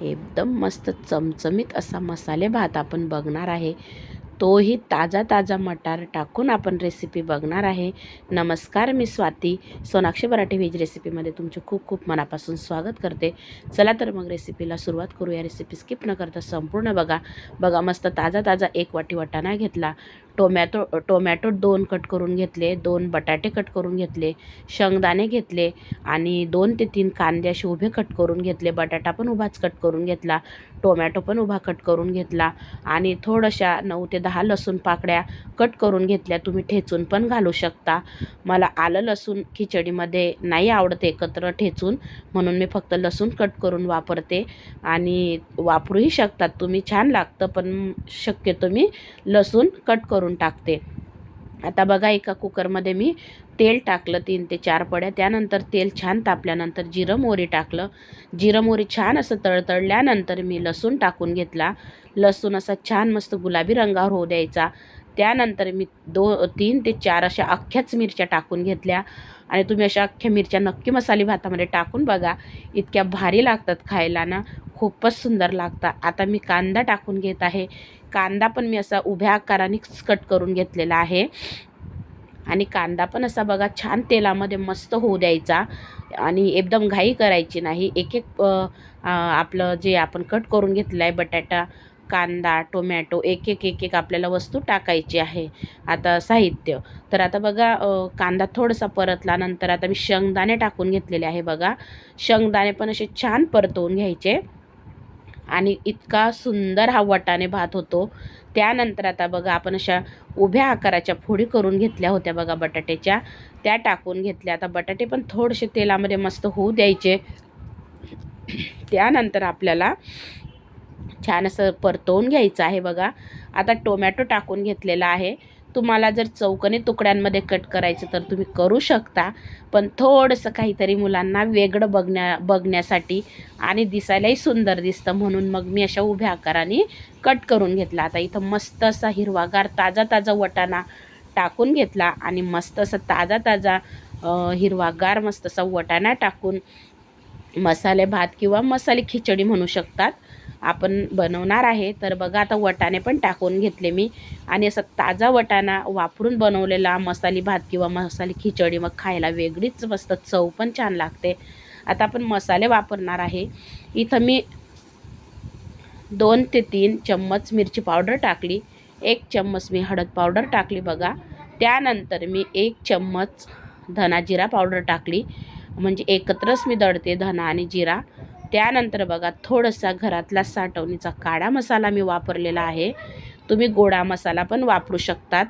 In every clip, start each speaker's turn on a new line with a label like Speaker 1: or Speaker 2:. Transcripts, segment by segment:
Speaker 1: एकदम मस्त चमचमीत असा मसाले भात आपण बघणार आहे. तोही ताजा ताजा मटार टाकून आपण रेसिपी बघणार आहे. नमस्कार मी स्वाती. सोनाक्षी मराठी व्हेज रेसिपीमध्ये तुमचे खूप खूप मनापासून स्वागत करते. चला तर मग रेसिपीला सुरुवात करू या रेसिपी स्किप न करता संपूर्ण बघा. बघा मस्त ताजा ताजा एक वाटी वाटाणा घेतला. टोमॅटो टोमॅटो दोन कट करून घेतले दोन बटाटे कट करून घेतले शेंगदाणे घेतले आणि दोन ते तीन कांदे असे उभे कट करून घेतले. बटाटा पण उभाच कट करून घेतला टोमॅटो पण उभा कट करून घेतला आणि थोड्याशा नऊ ते दहा लसूण पाकड्या कट करून घेतल्या. तुम्ही ठेचून पण घालू शकता. मला आलं लसूण खिचडीमध्ये नाही आवडत एकत्र ठेचून म्हणून मी फक्त लसूण कट करून वापरते आणि वापरूही शकतात तुम्ही छान लागतं पण शक्यतो मी लसूण कट करून टाकते. आता बघा एका कुकरमध्ये मी तेल टाकलं तीन ते चार पड्या. त्यानंतर तेल छान तापल्यानंतर जिरं मोहरी टाकलं. जिरं मोहरी छान असं तळतळल्यानंतर मी लसूण टाकून घेतला. लसूण असा छान मस्त गुलाबी रंगावर होऊ द्यायचा. त्यानंतर मी दो तीन ते चार अशा अख्ख्याच मिरच्या टाकून घेतल्या. आणि तुम्ही अशा अख्ख्या मिरच्या नक्की मसाले भातामध्ये टाकून बघा. इतक्या भारी लागतात खायला ना. खूपच सुंदर लागतात. आता मी कांदा टाकून घेत आहे. कांदा पण मी असा उभ्या आकारानेच कट करून घेतलेला आहे. आणि कांदा पण असा बघा छान तेलामध्ये मस्त होऊ द्यायचा. आणि एकदम घाई करायची नाही. एक एक आपलं जे आपण कट करून घेतलं आहे बटाटा कांदा टोमॅटो एक एक एक एक आपल्याला वस्तू टाकायची आहे. आता साहित्य. तर आता बघा कांदा थोडासा नंतर आता मी शेंगदाणे टाकून घेतलेले आहे बघा. शेंगदाणे पण असे छान परतवून घ्यायचे. आणि इतका सुंदर हा वटाने भात होतो. त्यानंतर आता बघा आपण अशा उभ्या आकाराच्या फोडी करून घेतल्या होत्या बघा बटाट्याच्या. त्या टाकून घेतल्या. आता बटाटे पण थोडेसे तेलामध्ये मस्त होऊ द्यायचे. त्यानंतर आपल्याला छान असं परतवून घ्यायचं आहे बघा. आता टोमॅटो टाकून घेतलेला आहे. तुम्हाला जर चौकनी तुकड्यांमध्ये कट करायचं तर तुम्ही करू शकता. पण थोडंसं काहीतरी मुलांना वेगळं बघण्या बघण्यासाठी आणि दिसायलाही सुंदर दिसतं म्हणून मग मी अशा उभ्या आकाराने कट करून घेतला. आता इथं मस्त असा हिरवागार ताजा ताजा वटाणा टाकून घेतला आणि मस्त असा ताजा ताजा हिरवागार मस्त असा वटाणा टाकून मसाले भात किंवा मसाले खिचडी म्हणू शकतात. आपण बनवणार आहे. तर बघा आता वटाणे पण टाकून घेतले मी. आणि असं ताजा वटाणा वापरून बनवलेला मसाली भात किंवा मसाली खिचडी मग खायला वेगळीच मस्त चव पण छान लागते. आता आपण मसाले वापरणार आहे. इथं मी दोन ते तीन चम्मच मिरची पावडर टाकली. एक चम्मच मी हळद पावडर टाकली बघा. त्यानंतर मी एक चम्मच धना जिरा पावडर टाकली. म्हणजे एकत्रच मी दळते धना आणि जिरा. त्यानंतर बघा थोडासा घरातला साठवणीचा काळा मसाला मी वापरलेला आहे. तुम्ही गोडा मसाला पण वापरू शकतात.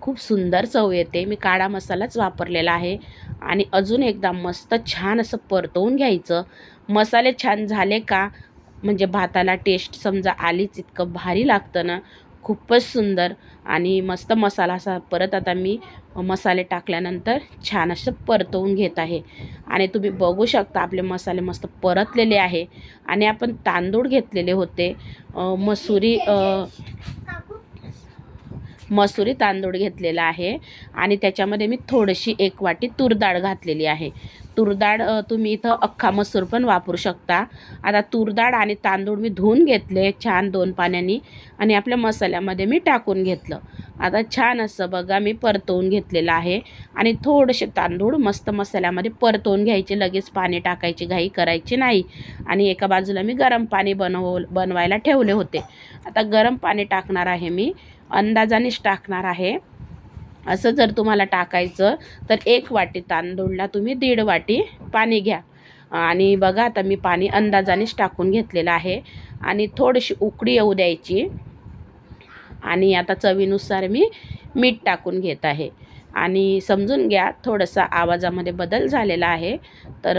Speaker 1: खूप सुंदर चव येते. मी काळा मसालाच वापरलेला आहे. आणि अजून एकदा मस्त छान असं परतवून घ्यायचं. मसाले छान झाले का? म्हणजे भाताला टेस्ट समजा आलीच इतकं भारी लागतं ना. खूपच सुंदर आणि मस्त मसाला असा परत आता मी मसाले टाकल्यानंतर छान असं परतवून घेत आहे. आणि तुम्ही बघू शकता आपले मसाले मस्त परतलेले आहे. आणि आपण तांदूळ घेतलेले होते. मसुरी मसुरी तांदूळ घेतलेला आहे. आणि त्याच्यामध्ये मी थोडीशी एक वाटी तूर डाळ घातलेली आहे. तुरडाळ तुम्ही इथं अख्खा मसूर पण वापरू शकता. आता तूर डाळ आणि तांदूळ मी धुवून घेतले छान दोन पाण्याने आणि आपल्या मसाल्यामध्ये मी टाकून घेतलं. आता छान असं बघा मी परतवून घेतलेलं आहे. आणि थोडेसे तांदूळ मस्त मसाल्यामध्ये परतवून घ्यायचे लगेच पाणी टाकायची घाई करायची नाही. आणि एका बाजूला मी गरम पाणी बनव बनवायला ठेवले होते. आता गरम पाणी टाकणार आहे मी. अंदाजानेच टाकणार आहे. असं जर तुम्हाला टाकायचं तर एक वाटी तांदूळला तुम्ही दीड वाटी पाणी घ्या. आणि बघा आता मी पाणी अंदाजानेच टाकून घेतलेलं आहे. आणि थोडीशी उकडी येऊ द्यायची. आणि आता चवीनुसार मी मीठ टाकून घेत आहे. आणि समजून घ्या थोडंसं आवाजामध्ये बदल झालेला आहे. तर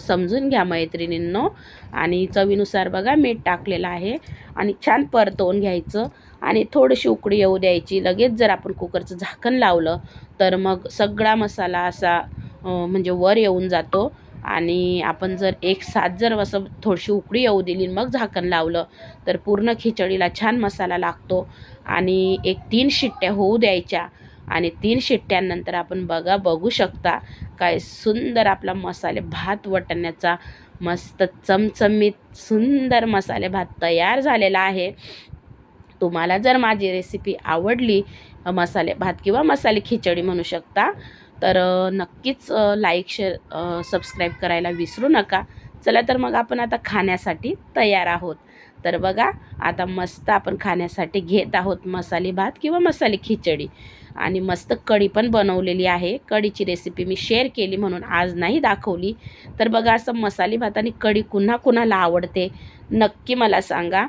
Speaker 1: समजून घ्या मैत्रिणींनो. आणि चवीनुसार बघा मीठ टाकलेलं आहे. आणि छान परतवून घ्यायचं. आणि थोडीशी उकडी येऊ द्यायची. लगेच जर आपण कुकरचं झाकण लावलं तर मग सगळा मसाला असा म्हणजे वर येऊन जातो. आणि आपण जर एक सात जर असं थोडीशी उकडी येऊ दिली मग झाकण लावलं तर पूर्ण खिचडीला छान मसाला लागतो. आणि एक तीन शिट्ट्या होऊ द्यायच्या. आणि तीन शिट्ट्यांनंतर आपण बघा बघू शकता काय सुंदर आपला मसाले भात वटण्याचा मस्त चमचमीत सुंदर मसाले भात तयार झालेला आहे. तुम्हाला जर माझी रेसिपी आवडली मसाले भात किंवा मसाले खिचडी म्हणू शकता तर नक्कीच लाईक शेअर सबस्क्राईब करायला विसरू नका. चला तर मग आपण आता खाण्यासाठी तयार आहोत. तर बघा आता मस्त आपण खाण्यासाठी घेत आहोत मसाले भात किंवा मसाले खिचडी. आणि मस्त कढी पण बनवलेली आहे. कढीची रेसिपी मी शेअर केली म्हणून आज नाही दाखवली. तर बघा असं मसाले भात आणि कढी कुन्हा कुणाला आवडते नक्की मला सांगा.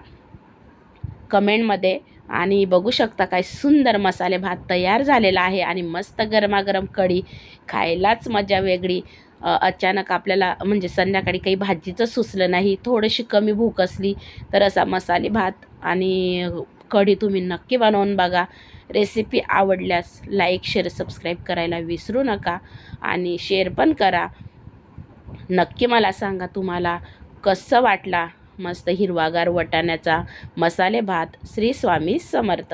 Speaker 1: कमेंटमध्ये आणि बघू शकता काय सुंदर मसाले भात तयार झालेला आहे आणि मस्त गरमागरम कढी खायलाच मजा वेगळी. अचानक आपल्याला म्हणजे संध्याकाळी काही भाजीचं सुचलं नाही थोडीशी कमी भूक असली तर असा मसाले भात आणि कढी तुम्ही नक्की बनवून बघा. रेसिपी आवडल्यास लाईक शेअर सबस्क्राईब करायला विसरू नका आणि शेअर पण करा. नक्की मला सांगा तुम्हाला कसं वाटला मस्त हिरवागार वटाण्याचा मसाले भात श्री स्वामी समर्थ.